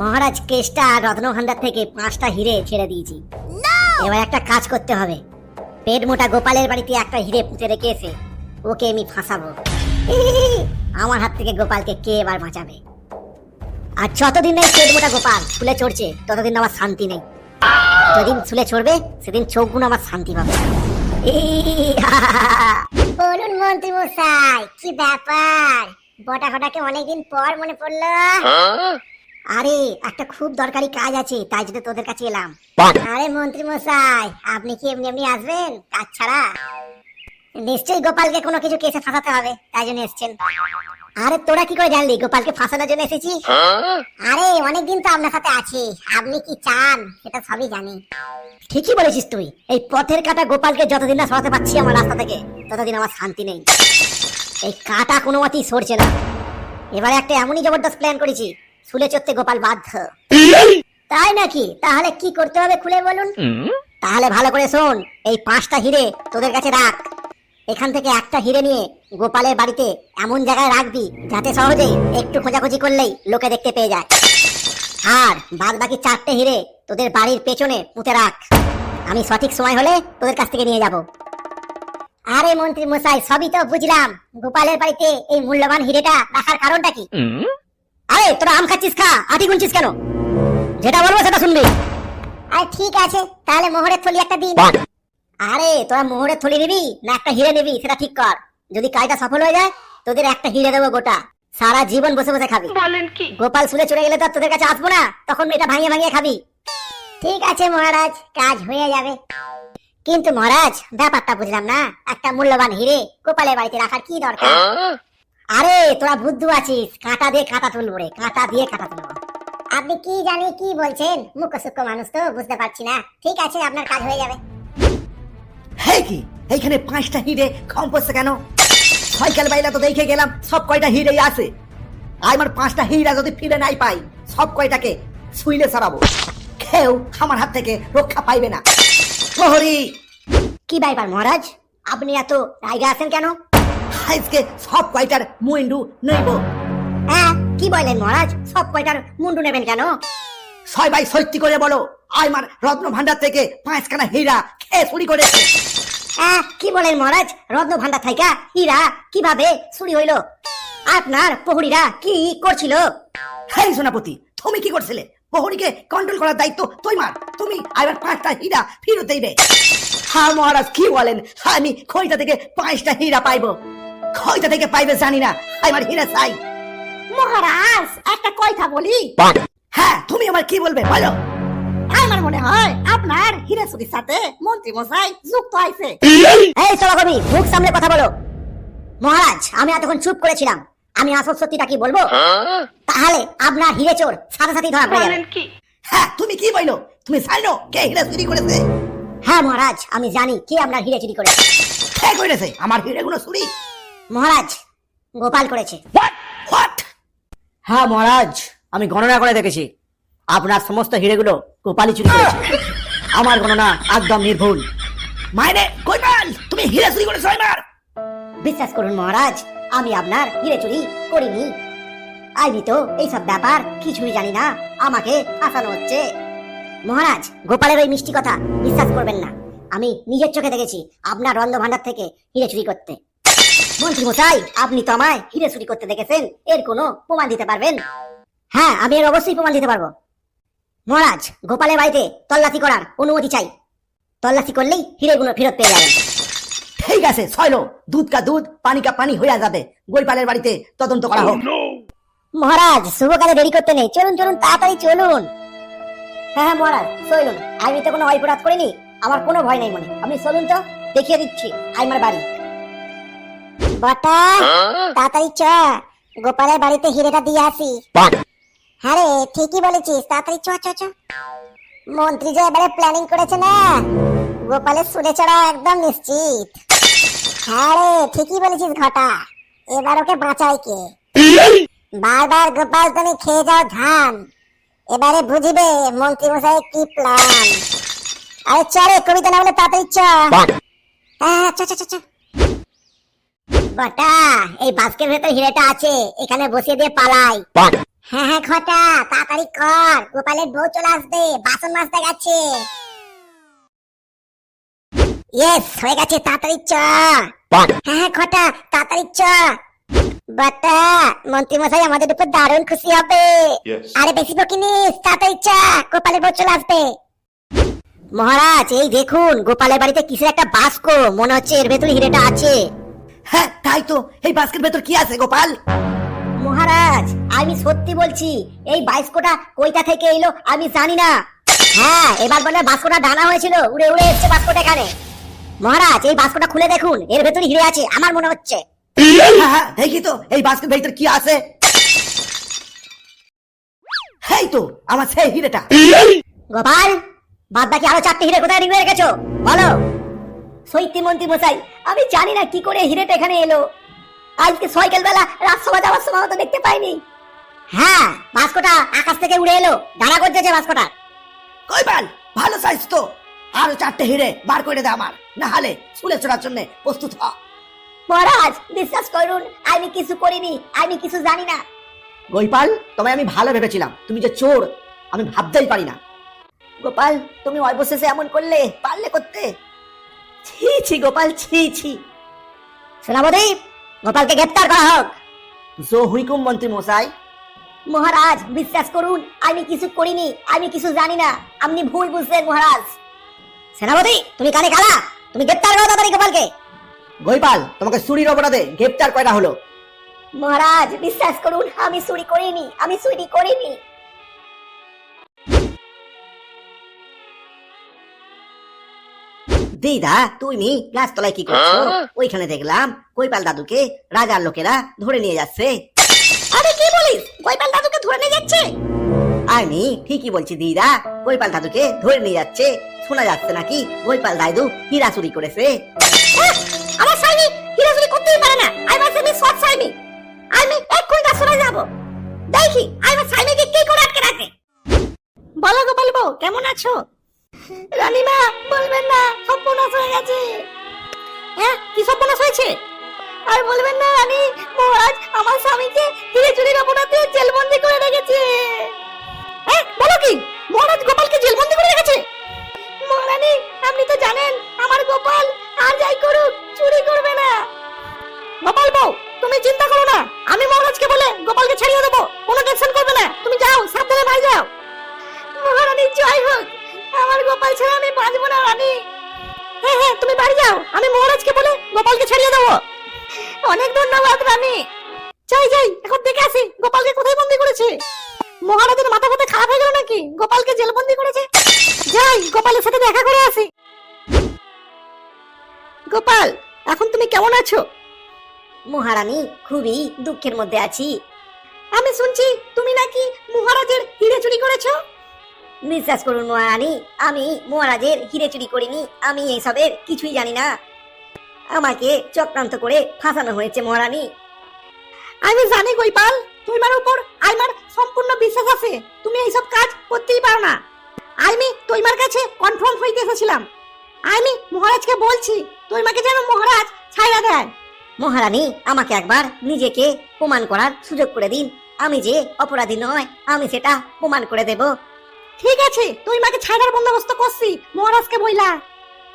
মহারাজ কেষ্টা রত্নভান্ডার থেকে পাঁচটা হিরে ছেড়ে দিয়েছি। এবার একটা কাজ করতে হবে। পেট মোটা গোপালের বাড়িতে একটা হিরে পুঁতে রেখে এসে ওকে আমি ফাঁসাবো। আমার হাত থেকে গোপালকে কে এবার বাঁচাবে? আর যতদিন এই পেট মোটা গোপাল ফুলে চড়ছে ততদিন আমার শান্তি নেই। যেদিন চুলে চড়বে সেদিন চোখগুলো আমার শান্তি পাবে। বলুন মন্ত্রী মশাই কি ব্যাপার? বটা ফটাকে অনেকদিন পর মনে পড়ল। আরে একটা খুব দরকারি কাজ আছে তাই জন্য তোদের কাছে এলাম। আরে মন্ত্রী মশাই আপনি কি এমনি এমনি আসবেন? কাজ ছাড়া নিশ্চয়ই গোপালকে কোনো কিছু কেসে ফাঁসাতে হবে তাই জন্য এসছেন। আরে তোরা কি করে জানলি? গোপালকে ফাঁসানোর জন্য এসেছি? আরে অনেকদিন তো আপনার সাথে আছি। আপনি কি চান? সেটা সবই জানি। ঠিকই বলেছিস তুই। এই পথের কাটা গোপালকে যতদিন না সরাতে পারছি আমার রাস্তা থেকে ততদিন আমার শান্তি নেই। এই কাটা কোনো মতেই সরছে না। এবারে একটা এমনই জবরদস্ত প্ল্যান করেছি। শুলে চড়তে গোপাল বাধ্য। তাই নাকি? তাহলে কি করতে হবে খুলে বলুন? তাহলে ভালো করে শোন এই পাঁচটা হিরে তোদের কাছে রাখ। এখান থেকে একটা হিরে নিয়ে গোপালের বাড়িতে এমন জায়গায় রাখবি যাতে সহজেই একটু খোঁজাখুঁজি করলেই লোকে দেখতে পেয়ে যায়। আর বাদ বাকি চারটে হিরে তোদের বাড়ির পেছনে পুঁতে রাখ। আমি সঠিক সময় হলে তোদের কাছ থেকে নিয়ে যাব। আরে মন্ত্রী মশাই সবই তো বুঝলাম। গোপালের বাড়িতে এই মূল্যবান হিরেটা রাখার কারণটা কি? আরে তোরা আম খাচ্ছিস খা আটি গুনছিস কেন? যেটা বলব সেটা শুনবি। আরে ঠিক আছে তাহলে মোহরের থলি একটা দিন। আরে তোরা মোহরের থলি নিবি না একটা হিরে নিবি সেটা ঠিক কর। যদি কাজটা সফল হয়ে যায় তোদের একটা হিরে দেবো গোটা। সারা জীবন বসে বসে খাবি। বলেন কি? গোপাল শুনে চলে গেলে তো তোদের কাছে আসব না তখন এটা ভাঙিয়ে ভাঙিয়ে খাবি। ঠিক আছে মহারাজ কাজ হয়ে যাবে। কিন্তু মহারাজ ব্যাপারটা বুঝলাম না। একটা মূল্যবান হিরে গোপালের বাড়িতে রাখার কি দরকার? আরে তোরা বুদ্ধু আছিস। কাঁটা দিয়ে কাঁটা তুলবো রে কাঁটা দিয়ে কাঁটা তুলবো। আপনি কি জানি কি বলছেন? মুখ সূক্ষ্ম মানুষ তো বুঝতে পারছি না। ঠিক আছে আপনার কাজ হয়ে যাবে। হে কি? এইখানে পাঁচটা হিরে কম পড়ছে কেন? সাইকেল বাইলা তো দেখে গেলাম সব কয়টা হিরেই আছে। আমার পাঁচটা হিরা যদি ফিরে নাই পাই সব কয়টাকে শুইলে সারাবো কেউ আমার হাত থেকে রক্ষা পাইবে না। প্রহরী! কি ব্যাপার মহারাজ? আপনি এত রাইগা আছেন কেন? আজকে সব কয়টার মুইন্ডু নইব। হ্যাঁ কি বলেন মহারাজ? সব কয়টার মুন্ডু নেবেন কেন? ছয় ভাই সত্যি করে বলো আমার রত্ন ভান্ডার থেকে পাঁচখানা হীরা খেয়ে চুরি করেছে। হ্যাঁ কি বলেন মহারাজ? রত্ন ভান্ডার থাইকা হীরা কীভাবে চুরি হইল? আপনার প্রহরীরা কি করছিল? হেই সোনাপতি তুমি কি করছিলে? প্রহরীকে কন্ট্রোল করার দায়িত্ব তুই তোমার। তুমি আবার পাঁচটা হীরা ফেরত দেবে হ্যাঁ মহারাজ কি বলেন? আমি খইটা থেকে পাঁচটা হীরা পাইবো। খইটা থেকে পাইবে জানি না। আমার হীরা চাই মহারাজ একটা কথা বলি। হ্যাঁ তুমি আমার কি বলবে বলো। আমার মনে হয় আপনার হীরা চুরির সাথে মন্ত্রী মশাই যুক্ত আছে এই সভাকবি মুখ সামনে কথা বলো। মহারাজ আমি এতক্ষণ চুপ করেছিলাম। আমি আসল সত্যিটা কি বলব? তাহলে আপনার হিরে চোর সাথে সাথে ধরা পড়ে যাবে হ্যাঁ তুমি কি বলো? তুমি জানো কে হীরা চুরি করেছে? হ্যাঁ মহারাজ আমি জানি কে আপনার হিরে চুরি করেছে। কে করেছে? আমার হিরেগুলো চুরি। মহারাজ গোপাল করেছে। হ্যাঁ মহারাজ আমি গণনা করে দেখেছি। আপনার সমস্ত হিরেগুলো গোপালি চুরি করেছে। আমার গণনা একদম নির্ভুল। মাইনে গোপাল তুমি হিরে চুরি করেছ আমার বিশ্বাস করুন মহারাজ আমি আপনার হিরে চুরি করিনি। আমি তো এইসব ব্যাপার কিছুই জানি না। আমাকে ফাঁসানো হচ্ছে। মহারাজ গোপালের ওই মিষ্টি কথা বিশ্বাস করবেন না। আমি নিজের চোখে দেখেছি আপনার রন্ধ ভান্ডার থেকে হিরে চুরি করতে। মন্ত্রী মশাই আপনি তো আমায় হিরে চুরি করতে দেখেছেন। এর কোনো প্রমাণ দিতে পারবেন? হ্যাঁ আমি এর অবশ্যই প্রমাণ দিতে পারব। মহারাজ গোপালের বাড়িতে তল্লাশি করার অনুমতি চাই। তল্লাশি করলেই হিরেগুলো ফেরত পেয়ে যাবেন। ঠিক আছে ছয়লো দুধ কা দুধ পানি কা পানি হয়ে যাবে। গোপালের বাড়িতে তদন্ত করা হোক। মহারাজ শুভকালে দেরি করতে নেই। চলুন চলুন তাড়াতাড়ি চলুন। হ্যাঁ হ্যাঁ মহারাজ চলুন আমি তো কোনো অপরাধ করিনি। আমার কোনো ভয় নেই মনে। আপনি চলুন তো দেখিয়ে দিচ্ছি। আমার বাড়ি। বটা। তাড়াতাড়ি চ। গোপালের বাড়িতে হিরেটা দিয়ে আসি। হ্যাঁ রে ঠিকই বলেছিস। তাড়াতাড়ি চ চ চ। মন্ত্রী যে এবারে প্ল্যানিং করেছে না গোপালের সুরে চড়া একদম নিশ্চিত। হ্যাঁ রে ঠিকই বলেছিস ঘটা। এবার ওকে বাঁচাই কে? বারবার গোপাল তুমি খেয়ে যাও ধান। এবারে বুঝিবে মন্ত্রী মশাই কি প্ল্যান আরে চলে কবিতা না বলে তাড়াতাড়ি চ। হ্যাঁ চ চ চ। এই বাস্কের ভেতর হিরেটা আছে এখানে বসিয়ে দিয়ে পালাই। হ্যাঁ হ্যাঁ খটা তাড়াতাড়ি কর গোপালের বউ চলে আসবে বাসন মাজতে গেছে। ইয়েস হয়ে গেছে তাড়াতাড়ি চ। হ্যাঁ হ্যাঁ খটা তাড়াতাড়ি চ। বাটা মন্ত্রী মশাই আমাদের উপর দারুণ খুশি হবে। আরে বেশি বকিনিস তাড়াতাড়ি চ গোপালের বউ চলে আসবে। মহারাজ এই দেখুন গোপালের বাড়িতে কিসের একটা বাস্ক মনে হচ্ছে এর ভেতরে হিরেটা আছে। হ্যাঁ তাই তো। এই বাস্কের ভেতর কি আছে গোপাল? মহারাজ আমি সত্যি বলছি এই বাইস্কোটা কইটা থেকে এলো আমি জানি না। হ্যাঁ এবার বলে বাস্কোটা ডানা হয়েছিল উড়ে উড়ে এসছে বাস্কোটা এখানে। মহারাজ এই বাস্কোটা খুলে দেখুন এর ভেতরে হিরে আছে আমার মনে হচ্ছে। হ্যাঁ হ্যাঁ দেখি তো এই বাস্কের ভেতর কি আছে? এই তো আমার সেই হিরেটা। গোপাল বাদ বাকি আরও চারটে হিরে কোথায় রিঙে রেখেছো বলো। সৈত্যি মন্ত্রী মশাই আমি জানি না কি করে হিরেটা এখানে এলো। আজকে সকাল রাজসভা যাওয়ার সময় তো দেখতে পাইনি। হ্যাঁ বাস্কোটা আকাশ থেকে উড়ে এলো। করতেছে বাস্কোটা। গোপাল ভালো সাইজ তো। আরও চারটে হিরে বার করে দে আমার। না হলে চুলে চড়ার জন্য প্রস্তুত হ। মহারাজ বিশ্বাস করুন আমি কিছু করিনি আমি কিছু জানি না। গোপাল তোমায় আমি ভালো ভেবেছিলাম। তুমি যে চোর আমি ভাবতেই পারি না। গোপাল তুমি অবশেষে এমন করলে পারলে করতে। ছি ছি গোপাল ছি ছি। সেনাপতি গোপালকে গ্রেপ্তার করা হোক। জো হুইকুম মন্ত্রী মশাই। মহারাজ বিশ্বাস করুন আমি কিছু করিনি আমি কিছু জানি না। আপনি ভুল বুঝছেন মহারাজ। সেনাপতি তুমি কানে কালা তুমি গ্রেপ্তার করো তাড়াতাড়ি গোপালকে। গোপাল তোমাকে চুরির অপরাধে গ্রেপ্তার করা হলো? মহারাজ বিশ্বাস করুন আমি চুরি করিনি আমি চুরি করিনি। দিদা তুমি গাছতলায় কি করছ? ওইখানে দেখলাম কৈপাল দাদুকে রাজার লোকেরা ধরে নিয়ে যাচ্ছে। আরে কি বলিস? গোপাল দাদুকে ধরে নিয়ে যাচ্ছে? আমি ঠিকই বলছি দিদা কৈপাল দাদুকে ধরে নিয়ে যাচ্ছে। শোনা যাচ্ছে নাকি কৈপাল দাদু হীরা চুরি করেছে। আমার সাইনি হিরো চুরি করতেই পারে না। আমি আমি সৎ সাইনি আমি এক্ষুনি শোনা যাব। দেখি আমার সাইনিকে কি করে আটকে রাখে? বলো গোপাল বউ কেমন আছো? রানীমা, বলবেন না, সর্বনাশ হয়ে গেছে। হ্যাঁ কি সর্বনাশ হয়েছে? আর বলবেন না, রানী মহারাজ আমার স্বামীকে ধীরে চুরির অপরাধে জেলবন্দি করে রেখেছে। হ্যাঁ বলো কি? মহারাজ গোপালকে জেলবন্দি করে রেখেছে? মহারানী, আপনি তো জানেন, আমার গোপাল যাও আমি মহারাজকে বলে গোপালকে ছাড়িয়ে দেবো। অনেক ধন্যবাদ রানী। যাই যাই এখন দেখে আসি গোপালকে কোথায় বন্দি করেছে। মহারাজের মাথা ফাতা খারাপ হয়ে গেল নাকি? গোপালকে জেলবন্দি করেছে? যাই গোপালের সাথে দেখা করে আসি। গোপাল এখন তুমি কেমন আছো? মহারানী খুবই দুঃখের মধ্যে আছি। আমি শুনছি তুমি নাকি মহারাজের হিরে চুরি করেছ? বিশ্বাস করুন মহারানী। আমি মহারাজের হিরে চুরি করিনি। আমি এইসবের কিছুই জানি না। আমাকে চক্রান্ত করে ফাঁসানো হয়েছে মহারানী। আমি জানি গোপাল তোমার উপর আমার সম্পূর্ণ বিশ্বাস আছে। তুমি এইসব কাজ করতেই পারো না। আমি তোমার কাছে কনফার্ম হইতে এসেছিলাম। আমি মহারাজকে বলছি তোমাকে যেন মহারাজ ছাইরা দেন মহারানী আমাকে একবার নিজেকে প্রমাণ করার সুযোগ করে দিন। আমি যে অপরাধী নয় আমি সেটা প্রমাণ করে দেব। ঠিক আছে তুই মাকে ছাইরার বন্দোবস্ত করছি মহারাজকে বইলা।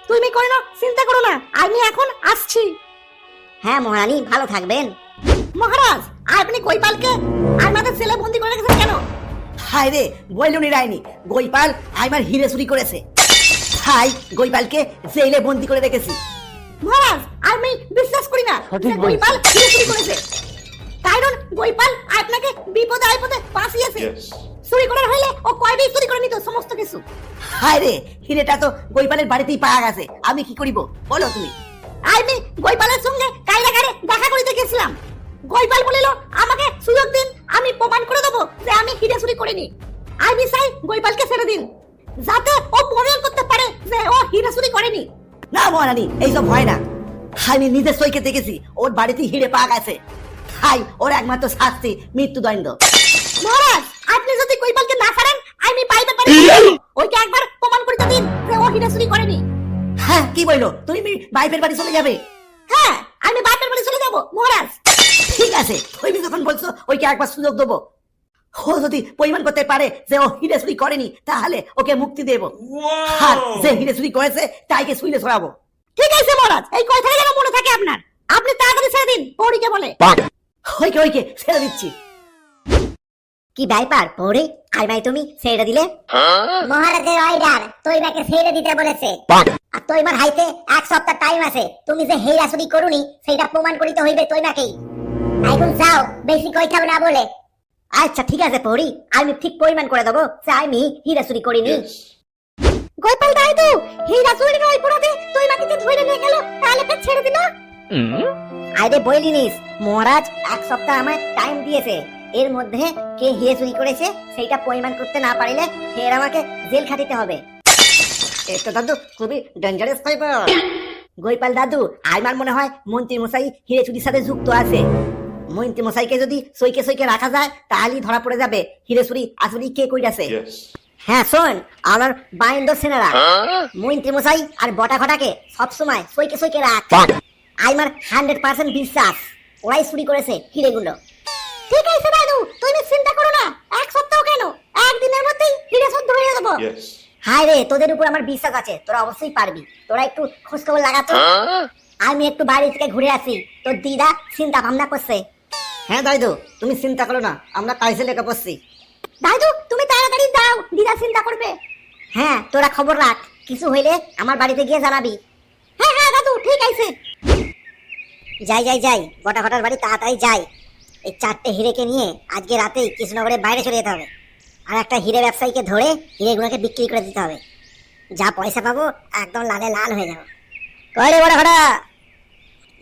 তুমি করে না চিন্তা করো না আমি এখন আসছি। হ্যাঁ মহারানী ভালো থাকবেন। মহারাজ আপনি কৈপালকে আমাদের ছেলে বন্দি করে রেখেছেন কেন? হায় রে বইলুনি রায়নি গোপাল আমার হিরে চুরি করেছে। হাই গোপালকে জেলে বন্দি করে রেখেছি। মহারাজ আমি বিশ্বাস করি না যে গোপাল হিরে চুরি করেছে। গোপাল আপনাকে বিপদে আপদে ফাঁসিয়েছে. চুরি করার হইলে ও কয়দিন চুরি করে নিত সমস্ত কিছু। হায় রে হিরেটা তো গোপালের বাড়িতেই পাওয়া গেছে। আমি কি করিব? বলো তুমি। আমি গোপালের সঙ্গে কাইরাগারে দেখা করিতে গেছিলাম। গোপাল বলিল আমাকে সুযোগ দিন আমি প্রমাণ করে দেবো যে আমি হিরে চুরি করিনি। আমি চাই গোপালকে ছেড়ে দিন যাতে ও প্রমাণ করতে পারে যে ও হিরে চুরি করেনি। না মহারানী এইসব হয় না। আমি নিজের সইকে দেখেছি ওর বাড়িতে হিরে পাওয়া গেছে। হাই ওর একমাত্র শাস্তি মৃত্যুদণ্ড। মহারাজ আপনি যদি কৈপালকে না ছাড়েন আমি পাইতে পারি। ওইকে একবার প্রমাণ করতে দিন যে ও হিরে চুরি করেনি। হ্যাঁ কি বলল? তুমি বাইপের বাড়ি চলে যাবে? হ্যাঁ আমি বাপের বাড়ি চলে যাব মহারাজ। ঠিক আছে তুমি যখন বলছো ওইকে একবার সুযোগ দেবো। ও যদি পরিমাণ করতে পারে যে ও হিরে চুরি করেনি তাহলে ওকে মুক্তি দেব। আর যে হিরে চুরি করেছে তাইকে শুইলে ছড়াবো। ঠিক আছে মহারাজ এই কথাটা যেন মনে থাকে আপনার। আপনি তাড়াতাড়ি ছেড়ে দিন পৌরিকে বলে। ওইকে ওইকে ছেড়ে দিচ্ছি। কি ব্যাপার পড়ে আর ভাই তুমি ছেড়ে দিলে? মহারাজের অর্ডার তৈমাকে ছেড়ে দিতে বলেছে। আর তৈমার হাইতে এক সপ্তাহ টাইম আছে। তুমি যে হেরা চুরি করুনি সেটা প্রমাণ করিতে হইবে তৈমাকেই এখন যাও বেশি কইতাম না বলে। আচ্ছা ঠিক আছে পড়ি আমি ঠিক পরিমাণ করে দেবো যে আমি হীরা চুরি করিনি গোপাল তাই তো হীরা চুরির অপরাধে তৈমাকে যে ধরে নিয়ে গেল তাহলে ছেড়ে দিল। আরে বইলিনিস মহারাজ এক সপ্তাহ আমায় টাইম দিয়েছে। এর মধ্যে কে হিরে চুরি করেছে সেইটা পরিমাণ করতে না পারলে ফের আমাকে জেল খাটিতে হবে। এটা দাদু খুবই ডেঞ্জারাস পাইপার গোপাল দাদু আমার মনে হয় মন্ত্রী মশাই হিরে চুরির সাথে যুক্ত আছে। মন্ত্রী মশাইকে যদি সইকে সইকে রাখা যায় তাহলেই ধরা পড়ে যাবে হিরে চুরি আসলে কে কইরাছে। Yes. হ্যাঁ শোন আমার বাইন্দ সেনারা মন্ত্রী মশাই আর বটা ঘটাকে সবসময় সইকে সইকে রাখ। আমার হান্ড্রেড পার্সেন্ট বিশ্বাস। ওরাই চুরি করেছে হিরেগুলো ঠিক আছে দাদু তুমি চিন্তা করো না। এক সপ্তাহ কেন? একদিনের মধ্যেই হিরে সব ধরে দেবো রে তোদের উপর আমার বিশ্বাস আছে। তোরা অবশ্যই পারবি। তোরা একটু খোঁজ খবর লাগাতো আমি একটু বাড়ি থেকে ঘুরে আসি। তোর দিদা চিন্তা ভাবনা করছে। হ্যাঁ দাইদু তুমি চিন্তা করো না। আমরা কাইসে লেখা পড়ছি। দাদু তুমি তাড়াতাড়ি দাও। দিদা চিন্তা করবে। হ্যাঁ তোরা খবর রাখ। কিছু হইলে আমার বাড়িতে গিয়ে জানাবি। হ্যাঁ হ্যাঁ দাদু ঠিক আছে। যাই যাই যাই গোটা ঘটার বাড়ি তাড়াতাড়ি যাই। এই চারটে হিরেকে নিয়ে আজকে রাতেই কৃষ্ণনগরের বাইরে চলে যেতে হবে। আর একটা হিরে ব্যবসায়ীকে ধরে হিরেগুলোকে বিক্রি করে দিতে হবে। যা পয়সা পাবো একদম লালে লাল হয়ে যাব। কয়রে বড় ঘটা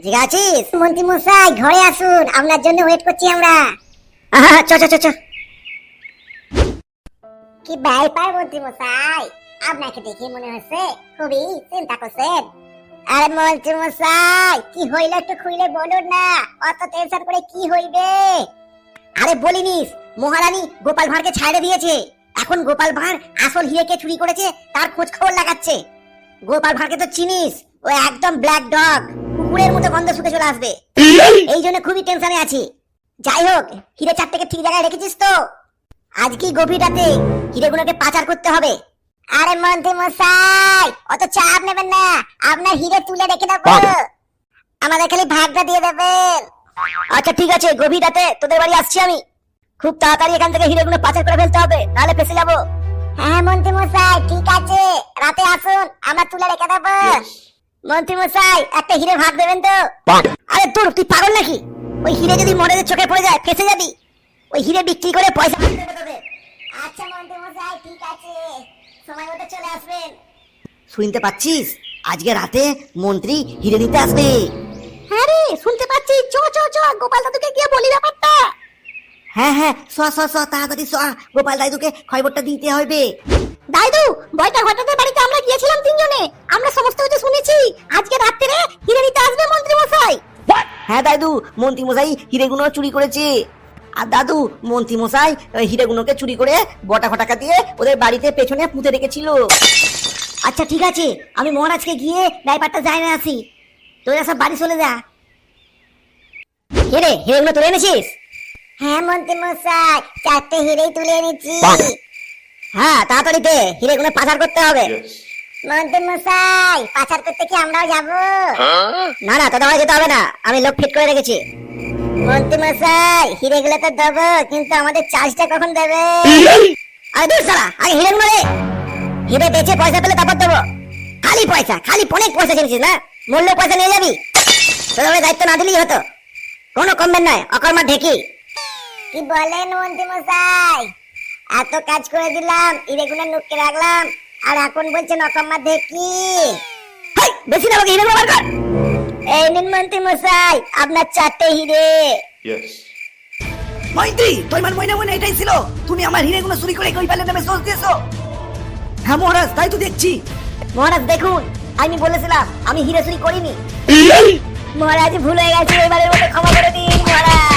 জিগা আছিস? মন্ত্রী মশাই ঘরে আসুন। আপনার জন্য ওয়েট করছি আমরা। চ চ চ চ। কি ব্যাপার মন্ত্রী মশাই? আপনাকে দেখে মনে হচ্ছে খুবই চিন্তা করছেন। আরে মন্ত্রী মশাই, কি হইল একটু খুইলে বলুন না? অত টেনশন করে কি হইবে? আরে বলিনিস, মহারানী গোপাল ভাঁড়কে ছাড়ে দিয়েছে। এখন গোপাল ভাঁড় আসল হিরেকে চুরি করেছে, তার খোঁজ খবর লাগাচ্ছে। গোপাল ভাঁড়কে তো চিনিস, ও একদম ব্ল্যাক ডগ কুকুরের মতো গন্ধ শুকে চলে আসবে। এই জন্য খুবই টেনশনে আছি। যাই হোক, হিরে চারটেকে ঠিক জায়গায় রেখেছিস তো? আজকেই গভীর রাতে হিরেগুলোকে পাচার করতে হবে? আরে মন্ত্রী মশাই অত চাপ নেবেন না। আপনার হিরে তুলে রেখে দেবো। আমাদের খালি ভাগটা দিয়ে দেবেন। আচ্ছা ঠিক আছে গভীর রাতে তোদের বাড়ি আসছি আমি। খুব তাড়াতাড়ি এখান থেকে হিরেগুলো পাচার করে ফেলতে হবে নাহলে ফেসে যাব। হ্যাঁ মন্ত্রী মশাই ঠিক আছে। রাতে আসুন আমরা তুলে রেখে দেবো। মন্ত্রী মশাই একটা হিরে ভাগ দেবেন তো? আরে তোর তুই পাগল নাকি? ওই হিরে যদি মডেলের চোখে পড়ে যায় ফেসে যাবি। ওই হিরে বিক্রি করে পয়সা আচ্ছা মন্ত্রী মশাই ঠিক আছে। সময় মতো চলে আসবেন। শুনতে পাচ্ছিস? আজকে রাতে মন্ত্রী হিরে নিতে আসবে। হ্যাঁ রে শুনতে পাচ্ছি। চ চ চ গোপাল দাদুকে গিয়ে বলি ব্যাপারটা। হ্যাঁ হ্যাঁ স স স তাড়াতাড়ি স গোপাল দাইদুকে খবরটা দিতে হবে। দাইদু বয়টা ঘটাতে বাড়িতে আমরা গিয়েছিলাম তিনজনে। আমরা সমস্ত কিছু শুনেছি। আজকে রাত্রে হিরে নিতে আসবে মন্ত্রী মশাই হ্যাঁ দাদু মন্ত্রী মশাই হিরেগুলো চুরি করেছে। আর দাদু মন্ত্রী মশাই ওই হিরেগুলোকে চুরি করে বটা ফটাকা দিয়ে ওদের বাড়িতে পেছনে পুঁতে রেখেছিল। আচ্ছা ঠিক আছে। আমি মহারাজকে গিয়ে ব্যাপারটা জানিয়ে আসি। তোরা সব বাড়ি চলে যা। হিরে হিরেগুলো তুলে এনেছিস? হ্যাঁ মন্ত্রী মশাই চারটে হিরেই তুলে এনেছি। হ্যাঁ তাড়াতাড়ি দে হিরেগুলো পাচার করতে হবে. মন্ত্রী মশাই পাচার করতে কি আমরাও যাব? না না তোদের যেতে হবে না আমি লোক ফিট করে রেখেছি। মন্ত্রী মশাই হিরেগুলো তো দেবো, কিন্তু আমাদের চার্জটা কখন দেবে? আরে দূর সালা আগে হিরেগুলো দে হিরে বেচে পয়সা পেলে তারপর দেবো। খালি পয়সা, খালি অনেক পয়সা কিনেছিস, না? মূল্য পয়সা নিয়ে যাবি। আমায় দায়িত্ব না দিলেই হতো। কোনো কমবেন নয়, অকর্মা ঢেকি। কি বলেন মন্ত্রী মশাই এত কাজ করে দিলাম হিরেগুলো নুককে রাখলাম, আর এখন বলছেন অকম্মা দেখি বেশি না আমাকে হিরে কর। এই নিন মন্ত্রী মশাই আপনার চারটে হিরে. মন্ত্রী তোমার মনে মনে এটাই ছিল। তুমি আমার হিরেগুলো চুরি করে কই পেলে নেমে সোজ দিয়েছ। হ্যাঁ মহারাজ তাই তো দেখছি। মহারাজ দেখুন আমি বলেছিলাম আমি হিরে চুরি করিনি। মহারাজ ভুলে হয়ে গেছে এবারের মতো ক্ষমা করে দিন মহারাজ।